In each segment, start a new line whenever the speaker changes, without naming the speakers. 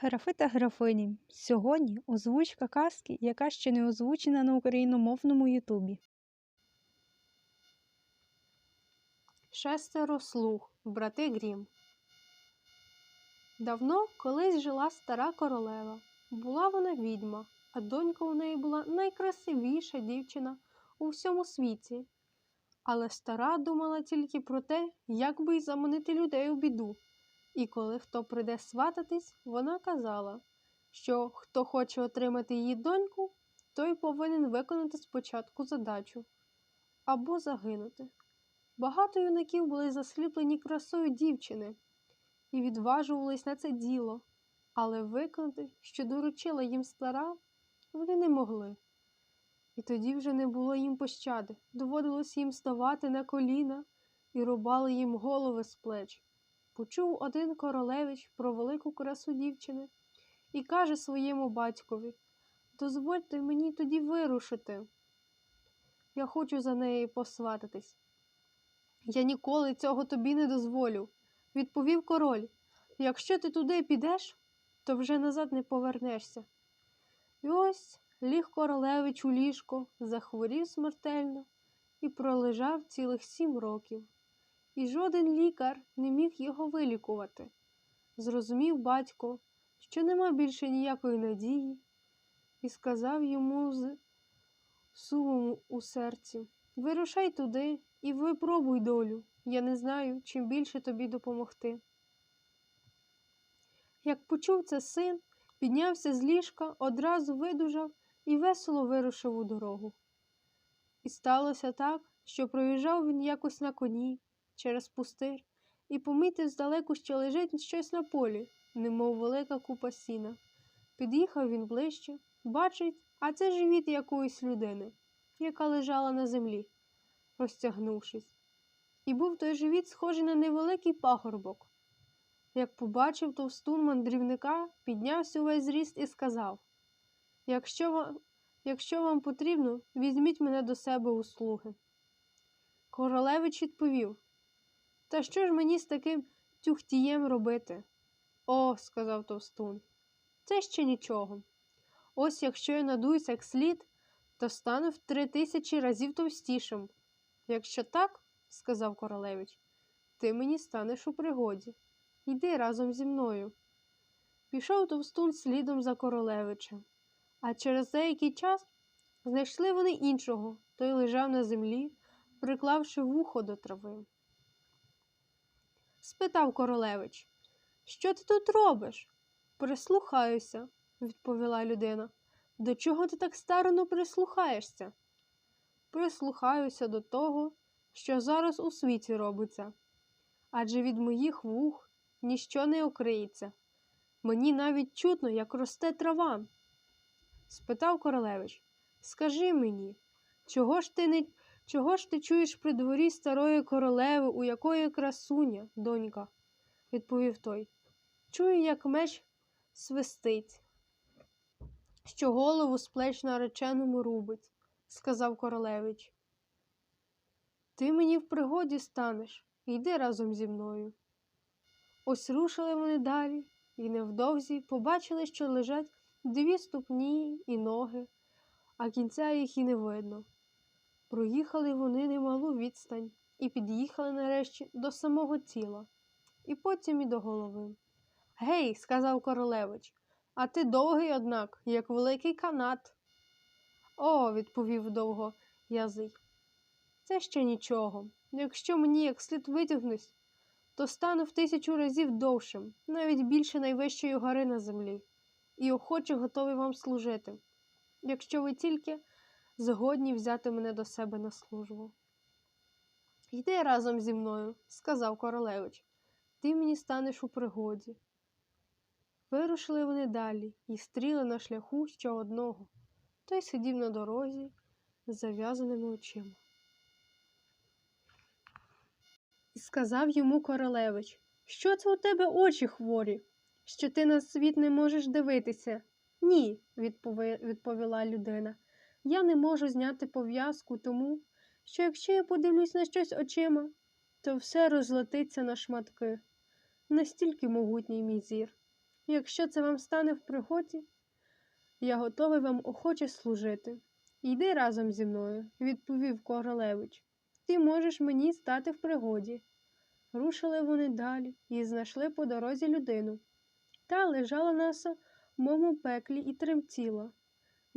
Графи та графині. Сьогодні озвучка казки, яка ще не озвучена на україномовному Ютубі. Шестеро слуг, брати Грім. Давно колись жила стара королева. Була вона відьма, а донька у неї була найкрасивіша дівчина у всьому світі. Але стара думала тільки про те, як би й заманити людей у біду. І коли хто прийде свататись, вона казала, що хто хоче отримати її доньку, той повинен виконати спочатку задачу або загинути. Багато юнаків були засліплені красою дівчини і відважувались на це діло, але виконати, що доручила їм стара, вони не могли. І тоді вже не було їм пощади, доводилось їм ставати на коліна і рубали їм голови з плеч. Почув один королевич про велику красу дівчини і каже своєму батькові Дозвольте мені тоді вирушити. Я хочу за нею посвататись. Я ніколи цього тобі не дозволю, відповів король. Якщо ти туди підеш, то вже назад не повернешся. І ось ліг королевич у ліжко, захворів смертельно і пролежав цілих сім років і жоден лікар не міг його вилікувати. Зрозумів батько, що нема більше ніякої надії, і сказав йому з сумом у серці Вирушай туди і випробуй долю. Я не знаю, чим більше тобі допомогти. Як почув це син, піднявся з ліжка, одразу видужав і весело вирушив у дорогу. І сталося так, що проїжджав він якось на коні, через пустир і помітив здалеку, що лежить щось на полі, немов велика купа сіна. Під'їхав він ближче, бачить, а це живіт якоїсь людини, яка лежала на землі, розтягнувшись. І був той живіт схожий на невеликий пагорбок. Як побачив товстун мандрівника, піднявся увесь зріст і сказав Якщо вам, якщо вам потрібно, візьміть мене до себе у слуги. Королевич відповів та що ж мені з таким тюхтієм робити? О, сказав товстун, це ще нічого. Ось якщо я надуюся як слід, то стану в три тисячі разів товстішим. Якщо так, сказав королевич, ти мені станеш у пригоді. Йди разом зі мною. Пішов товстун слідом за королевичем, а через деякий час знайшли вони іншого, той лежав на землі, приклавши вухо до трави спитав королевич. Що ти тут робиш? Прислухаюся, відповіла людина. До чого ти так старано прислухаєшся? Прислухаюся до того, що зараз у світі робиться, адже від моїх вух ніщо не окриється. Мені навіть чутно, як росте трава. Спитав королевич, скажи мені, чого ж ти не Чого ж ти чуєш при дворі старої королеви, у якої красуня, донька? відповів той. Чую, як меч свистить, що голову з плеч нареченому рубить, сказав королевич. Ти мені в пригоді станеш, йди разом зі мною. Ось рушили вони далі, і невдовзі побачили, що лежать дві ступні і ноги, а кінця їх і не видно. Проїхали вони немалу відстань і під'їхали нарешті до самого тіла, і потім і до голови. Гей, сказав королевич, а ти довгий, однак, як великий канат. О, відповів довго язик. Це ще нічого. Якщо мені як слід витягнусь, то стану в тисячу разів довшим, навіть більше найвищої гори на землі, і охоче готовий вам служити. Якщо ви тільки згодні взяти мене до себе на службу. Йди разом зі мною, сказав королевич, ти мені станеш у пригоді. Вирушили вони далі і стріли на шляху ще одного. Той сидів на дорозі з зав'язаними очима. І сказав йому королевич, що це у тебе очі хворі, що ти на світ не можеш дивитися? Ні, відповіла людина. Я не можу зняти пов'язку тому, що якщо я подивлюсь на щось очима, то все розлетиться на шматки. Настільки могутній мій зір. якщо це вам стане в пригоді, я готовий вам охоче служити. Йди разом зі мною, відповів королевич. Ти можеш мені стати в пригоді. Рушили вони далі і знайшли по дорозі людину. Та лежала на самому пеклі і тремтіла.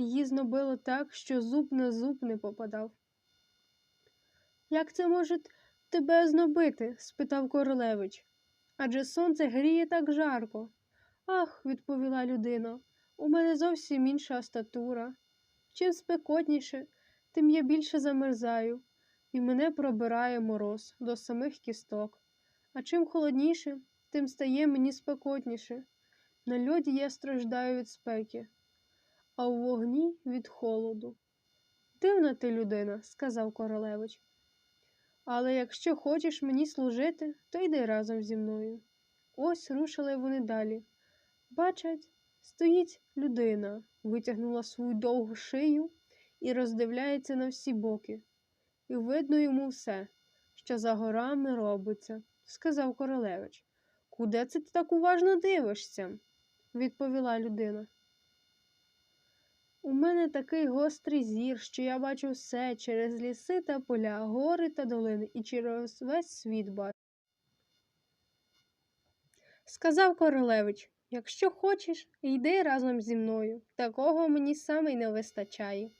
Її знобило так, що зуб на зуб не попадав. Як це може тебе знобити? спитав королевич. Адже сонце гріє так жарко. Ах, відповіла людина, у мене зовсім інша статура. Чим спекотніше, тим я більше замерзаю, і мене пробирає мороз до самих кісток. А чим холодніше, тим стає мені спекотніше. На льоді я страждаю від спеки, а у вогні від холоду. Дивна ти людина, сказав королевич. Але якщо хочеш мені служити, то йди разом зі мною. Ось рушили вони далі. Бачать, стоїть людина, витягнула свою довгу шию і роздивляється на всі боки. І видно йому все, що за горами робиться, сказав королевич. Куди це ти так уважно дивишся? відповіла людина. У мене такий гострий зір, що я бачу все через ліси та поля, гори та долини і через весь світ бачу. Сказав королевич, якщо хочеш, йди разом зі мною. Такого мені саме й не вистачає.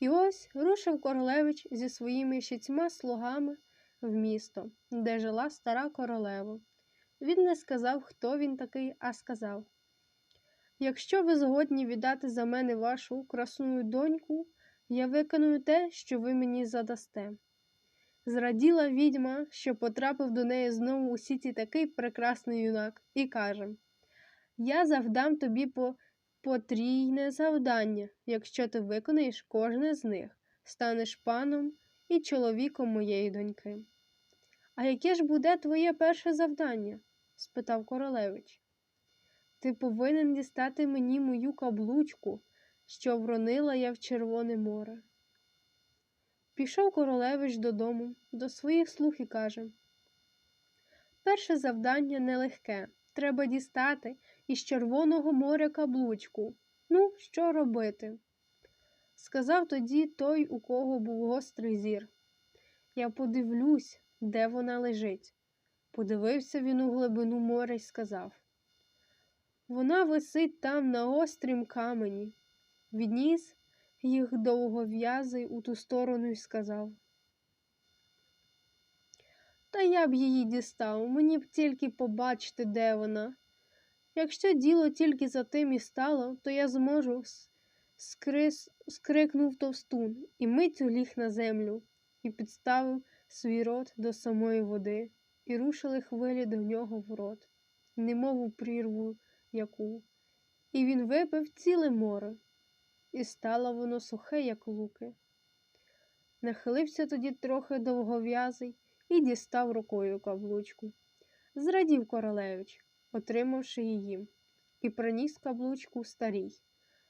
І ось рушив королевич зі своїми шістьма слугами в місто, де жила стара королева. Він не сказав, хто він такий, а сказав Якщо ви згодні віддати за мене вашу красну доньку, я виконую те, що ви мені задасте. Зраділа відьма, що потрапив до неї знову у сіті такий прекрасний юнак, і каже Я завдам тобі по потрійне завдання, якщо ти виконаєш кожне з них, станеш паном і чоловіком моєї доньки. А яке ж буде твоє перше завдання? спитав королевич. Ти повинен дістати мені мою каблучку, що вронила я в Червоне море. Пішов королевич додому, до своїх слуг і каже Перше завдання нелегке. Треба дістати із Червоного моря каблучку. Ну, що робити? Сказав тоді той, у кого був гострий зір. Я подивлюсь, де вона лежить. Подивився він у глибину моря й сказав Вона висить там на острім камені. Відніс їх довгов'язий у ту сторону й сказав. Та я б її дістав, мені б тільки побачити, де вона. Якщо діло тільки за тим і стало, то я зможу. Скрис... скрикнув товстун і миттю ліг на землю і підставив свій рот до самої води, і рушили хвилі до нього в рот, немов у прірву яку. І він випив ціле море, і стало воно сухе, як луки. Нахилився тоді трохи довгов'язий і дістав рукою каблучку. Зрадів королевич, отримавши її, і приніс каблучку старій.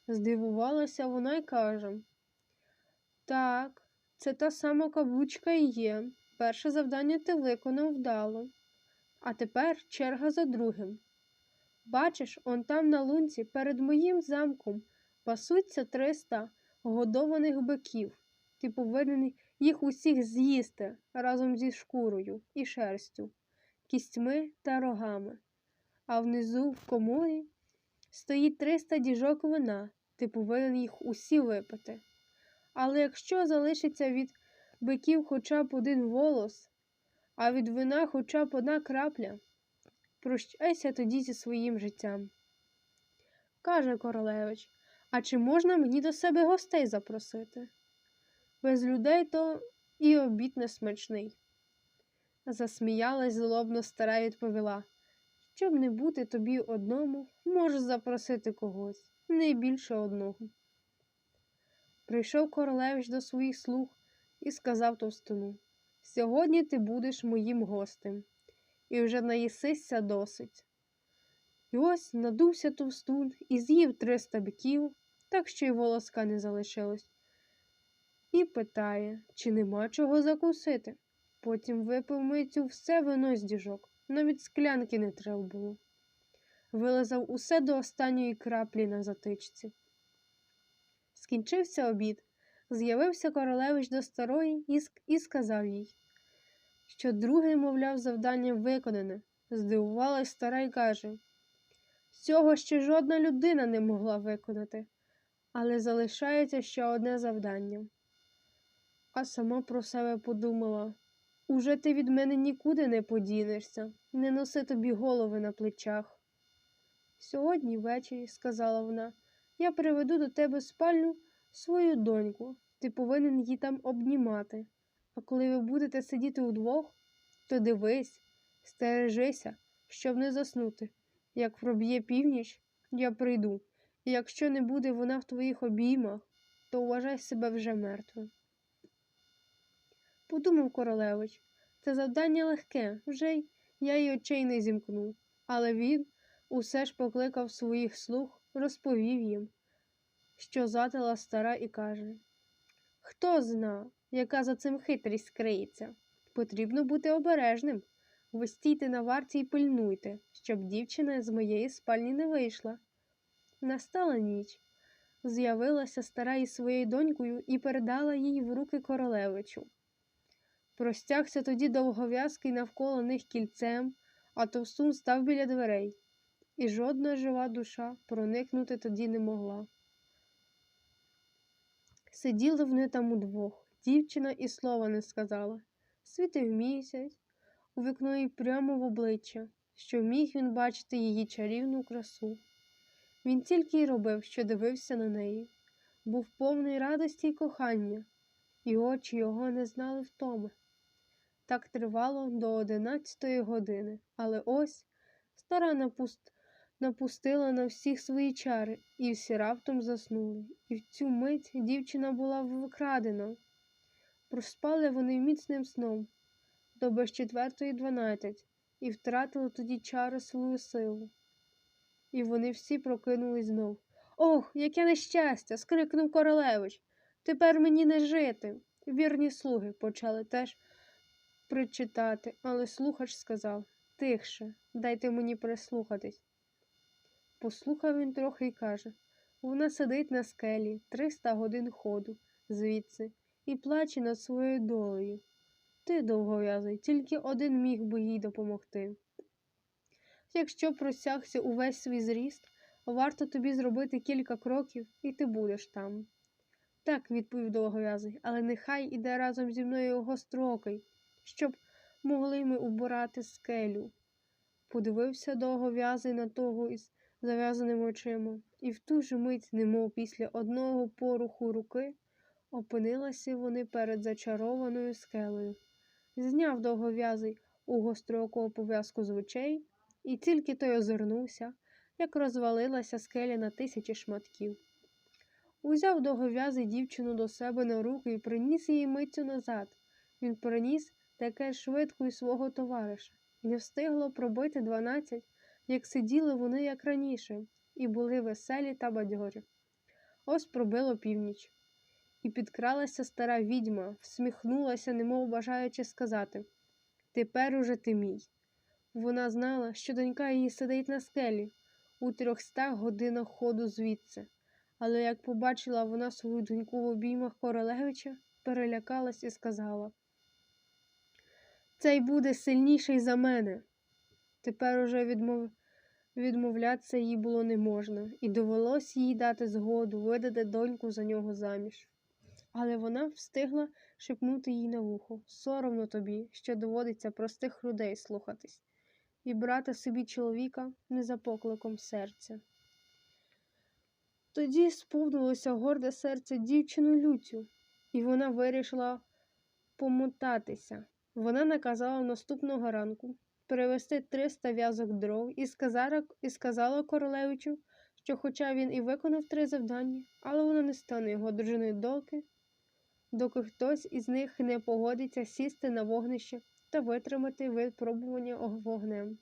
Здивувалася вона й каже Так, це та сама каблучка і є. Перше завдання ти виконав вдало. А тепер черга за другим. Бачиш, он там на лунці перед моїм замком пасуться триста годованих биків. Ти повинен їх усіх з'їсти разом зі шкурою і шерстю, кістьми та рогами. А внизу в коморі стоїть триста діжок вина, ти повинен їх усі випити. Але якщо залишиться від биків хоча б один волос, а від вина хоча б одна крапля, прощайся тоді зі своїм життям. Каже королевич, а чи можна мені до себе гостей запросити? Без людей то і обід не смачний. Засміялась злобно стара відповіла щоб не бути тобі одному, можеш запросити когось, не більше одного. Прийшов королевич до своїх слуг і сказав товстуну Сьогодні ти будеш моїм гостем, і вже наїсися досить. І ось надувся товстун і з'їв триста биків, так що й волоска не залишилось, і питає, чи нема чого закусити. Потім випив митю все вино з діжок, навіть склянки не треба було. вилизав усе до останньої краплі на затичці. Скінчився обід. З'явився королевич до старої і сказав їй, що друге, мовляв, завдання виконане. Здивувалась стара й каже, цього ще жодна людина не могла виконати, але залишається ще одне завдання. А сама про себе подумала уже ти від мене нікуди не подінешся, не носи тобі голови на плечах. Сьогодні ввечері, сказала вона, я приведу до тебе спальню свою доньку. Ти повинен її там обнімати. А коли ви будете сидіти удвох, то дивись, стережися, щоб не заснути. Як проб'є північ, я прийду, і якщо не буде вона в твоїх обіймах, то вважай себе вже мертвим. Подумав королевич, це завдання легке, вже й я й очей не зімкнув, але він усе ж покликав своїх слуг, розповів їм, що затила стара і каже Хто зна, яка за цим хитрість криється? Потрібно бути обережним. Ви стійте на варті і пильнуйте, щоб дівчина з моєї спальні не вийшла. Настала ніч. З'явилася стара із своєю донькою і передала їй в руки королевичу. Простягся тоді довгов'язкий навколо них кільцем, а товстун став біля дверей, і жодна жива душа проникнути тоді не могла. Сиділи вони там удвох. Дівчина і слова не сказала. Світив місяць у вікно їй прямо в обличчя, що міг він бачити її чарівну красу. Він тільки й робив, що дивився на неї, був повний радості й кохання, і очі його не знали втоми. Так тривало до одинадцятої години, але ось стара напуст... напустила на всіх свої чари, і всі раптом заснули. І в цю мить дівчина була викрадена. Проспали вони міцним сном до без четвертої дванадцять і втратили тоді чари свою силу. І вони всі прокинулись знов. Ох, яке нещастя! скрикнув королевич. Тепер мені не жити. Вірні слуги почали теж причитати, але слухач сказав Тихше, дайте мені прислухатись. Послухав він трохи і каже вона сидить на скелі триста годин ходу звідси і плаче над своєю долею. Ти, довгов'язий, тільки один міг би їй допомогти. Якщо просягся увесь свій зріст, варто тобі зробити кілька кроків, і ти будеш там. Так, відповів довгов'язий, але нехай іде разом зі мною гострокий, щоб могли ми убирати скелю. Подивився довгов'язий на того із зав'язаними очима, і в ту ж мить, немов після одного поруху руки, опинилися вони перед зачарованою скелею. Зняв довгов'язий у гостроокого пов'язку з очей, і тільки той озирнувся, як розвалилася скеля на тисячі шматків. Узяв довгов'язий дівчину до себе на руки і приніс її миттю назад. Він приніс таке швидко й свого товариша, і не встигло пробити дванадцять, як сиділи вони, як раніше, і були веселі та бадьорі. Ось пробило північ. І підкралася стара відьма, всміхнулася, немов бажаючи сказати Тепер уже ти мій. Вона знала, що донька її сидить на скелі у трьохстах годинах ходу звідси, але як побачила вона свою доньку в обіймах королевича, перелякалась і сказала Цей буде сильніший за мене. Тепер уже відмов... відмовлятися їй було не можна, і довелось їй дати згоду видати доньку за нього заміж. Але вона встигла шепнути їй на вухо соромно тобі, що доводиться простих людей слухатись, і брати собі чоловіка не за покликом серця. Тоді сповнилося горде серце дівчину лютю, і вона вирішила помотатися. Вона наказала наступного ранку перевести 300 в'язок дров і сказала, і сказала королевичу, що, хоча він і виконав три завдання, але вона не стане його дружиною доки, доки хтось із них не погодиться сісти на вогнище та витримати випробування вогнем.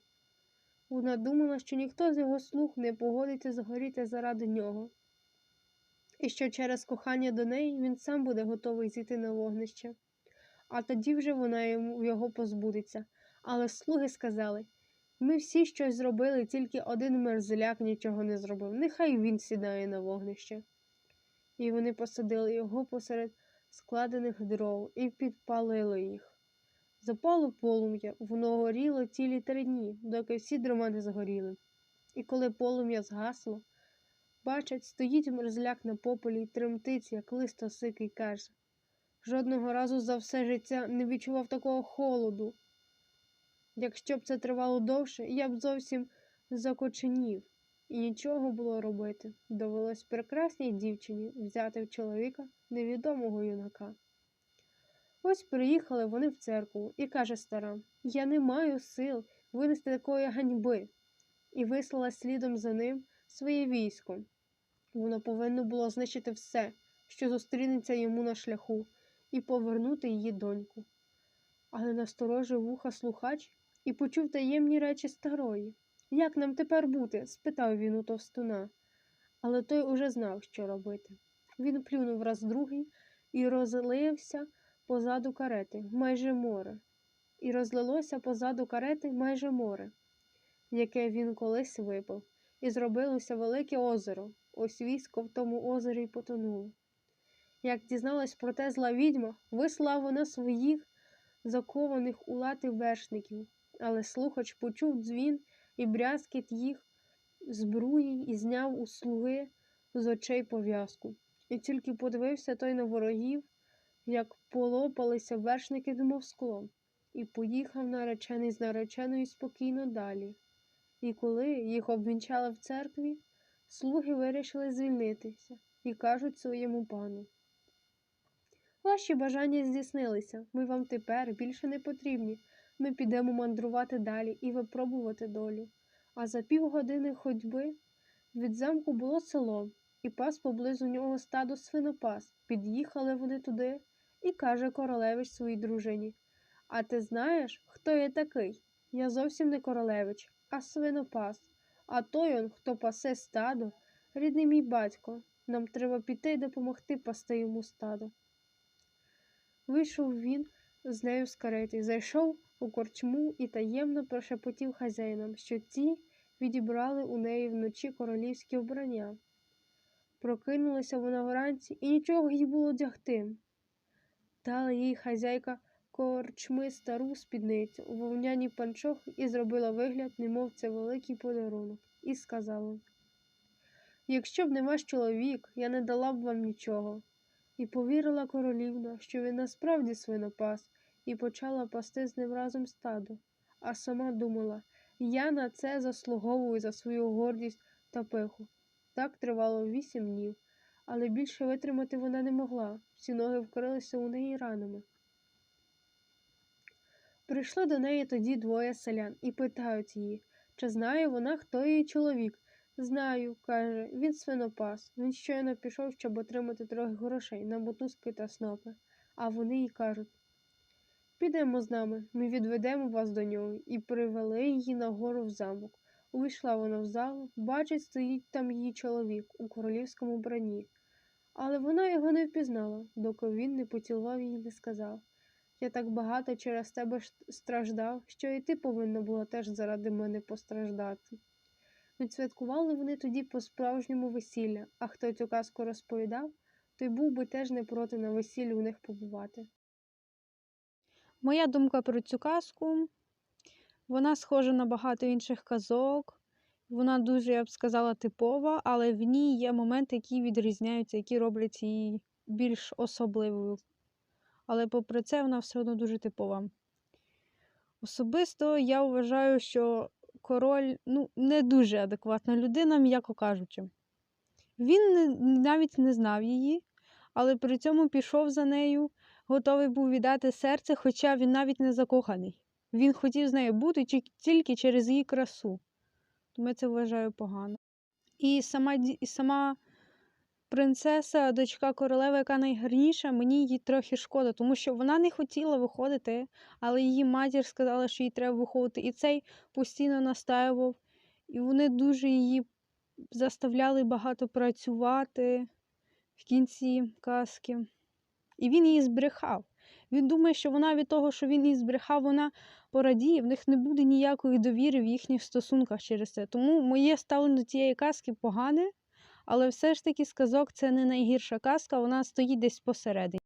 Вона думала, що ніхто з його слуг не погодиться згоріти заради нього, і що через кохання до неї він сам буде готовий зійти на вогнище, а тоді вже вона його позбудеться. Але слуги сказали Ми всі щось зробили, тільки один мерзляк нічого не зробив. Нехай він сідає на вогнище. І вони посадили його посеред складених дров і підпалили їх. Запало полум'я, воно горіло цілі три дні, доки всі дрова не згоріли. І коли полум'я згасло, бачать, стоїть мерзляк на пополі й тремтить, як лист осики, каже. Жодного разу за все життя не відчував такого холоду. Якщо б це тривало довше, я б зовсім закоченів, і нічого було робити. Довелось прекрасній дівчині взяти в чоловіка невідомого юнака. Ось приїхали вони в церкву, і каже стара: Я не маю сил винести такої ганьби, і вислала слідом за ним своє військо. Воно повинно було знищити все, що зустрінеться йому на шляху, і повернути її доньку. Але насторожив вуха слухач і почув таємні речі старої. Як нам тепер бути? спитав він у товстуна. Але той уже знав, що робити. Він плюнув раз другий і розлився позаду карети, майже море, і розлилося позаду карети майже море, яке він колись випив, і зробилося велике озеро. Ось військо в тому озері потонуло. Як дізналась про те зла відьма, вислав вона своїх закованих у лати вершників, але слухач почув дзвін і брязкіт їх збруї і зняв у слуги з очей пов'язку. І тільки подивився той на ворогів, як полопалися вершники немов склом, і поїхав наречений з нареченою спокійно далі. І коли їх обвінчали в церкві, слуги вирішили звільнитися і кажуть своєму пану. Ваші бажання здійснилися, ми вам тепер більше не потрібні. Ми підемо мандрувати далі і випробувати долю. А за півгодини ходьби від замку було село, і пас поблизу нього стадо свинопас. Під'їхали вони туди, і каже королевич своїй дружині. А ти знаєш, хто я такий? Я зовсім не королевич, а свинопас. А той он, хто пасе стадо, рідний мій батько. Нам треба піти й допомогти пасти йому стадо. Вийшов він з нею з карети, зайшов у корчму і таємно прошепотів хазяїнам, що ті відібрали у неї вночі королівські вбрання. Прокинулася вона вранці і нічого їй було одягти. Дала їй хазяйка корчми стару спідницю у вовняні панчох і зробила вигляд, немов це великий подарунок, і сказала Якщо б не ваш чоловік, я не дала б вам нічого. І повірила королівна, що він насправді свинопас, і почала пасти з ним разом стадо. А сама думала я на це заслуговую за свою гордість та пиху. Так тривало вісім днів, але більше витримати вона не могла, всі ноги вкрилися у неї ранами. Прийшли до неї тоді двоє селян і питають її, чи знає вона, хто її чоловік. Знаю, каже, він свинопас. Він щойно пішов, щоб отримати трохи грошей на мотузки та снопи. А вони їй кажуть Підемо з нами, ми відведемо вас до нього і привели її нагору в замок. Увійшла вона в залу, бачить, стоїть там її чоловік у королівському бранні. Але вона його не впізнала, доки він не поцілував її і не сказав Я так багато через тебе страждав, що і ти повинна була теж заради мене постраждати. Відсвяткували вони тоді по-справжньому весілля, а хто цю казку розповідав, той був би теж не проти на весіллі у них побувати.
Моя думка про цю казку. Вона схожа на багато інших казок. Вона дуже, я б сказала, типова, але в ній є моменти, які відрізняються, які роблять її більш особливою. Але попри це вона все одно дуже типова. Особисто я вважаю, що король ну, не дуже адекватна людина, м'яко кажучи. Він навіть не знав її, але при цьому пішов за нею, готовий був віддати серце, хоча він навіть не закоханий. Він хотів з нею бути тільки через її красу. Тому я це вважаю погано. І сама, і сама принцеса, дочка королеви, яка найгарніша, мені її трохи шкода, тому що вона не хотіла виходити, але її матір сказала, що їй треба виходити. І цей постійно настаював. І вони дуже її заставляли багато працювати в кінці казки. І він її збрехав. Він думає, що вона від того, що він її збрехав, вона порадіє, в них не буде ніякої довіри в їхніх стосунках через це. Тому моє ставлення до цієї казки погане, але все ж таки сказок це не найгірша казка, вона стоїть десь посередині.